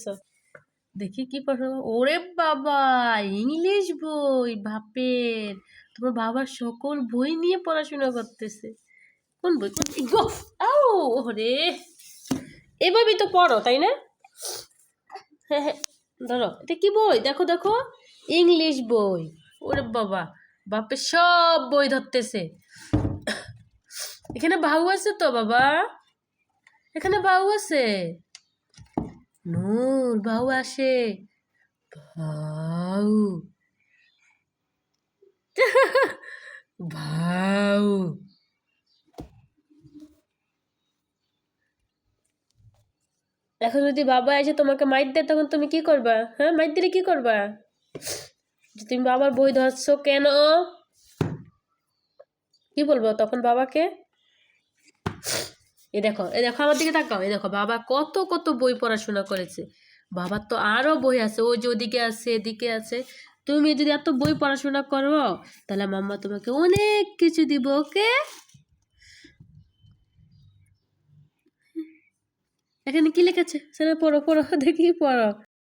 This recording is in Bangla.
করতেছো দেখি কি পড়ো ওরে বাবা, ইংলিশ বই, বাপের। তোমার বাবার সকল বই নিয়ে পড়াশোনা করতেছে। কোন বই? আও ওরে। এভাবেই তো পড়ো, তাই না? হ্যাঁ হ্যাঁ ধরো। এটা কি বই? দেখো দেখো। ইংলিশ বই। ওরে বাবা বাপে সব বই ধরতেছে। এখানে বাহু আছে তো, বাবা? এখানে বাহু আছে। নূর বাহু আসে। ভাউ ভাউ এখন যদি বাবা এসে তোমাকে মাইর দেয়, তখন তুমি কি করবা? হ্যাঁ মাইর দিলে কি করবা? তুমি বাবার বই ধরছো কেন? কি বলব তখন বাবাকে? এ দেখো এ দেখো, আমার দিকে তাকাও, এ দেখো, বাবা কত কত বই পড়াশোনা করেছে। বাবার তো আরও বই আছে, ও যে ওদিকে আছে, এদিকে আছে। তুমি যদি এত বই পড়াশোনা করো, তাহলে মাম্মা তোমাকে অনেক কিছু দিব, ওকে? এখানে কি লিখেছে সেটা পড়ো পড়ো, দেখি, পড়ো।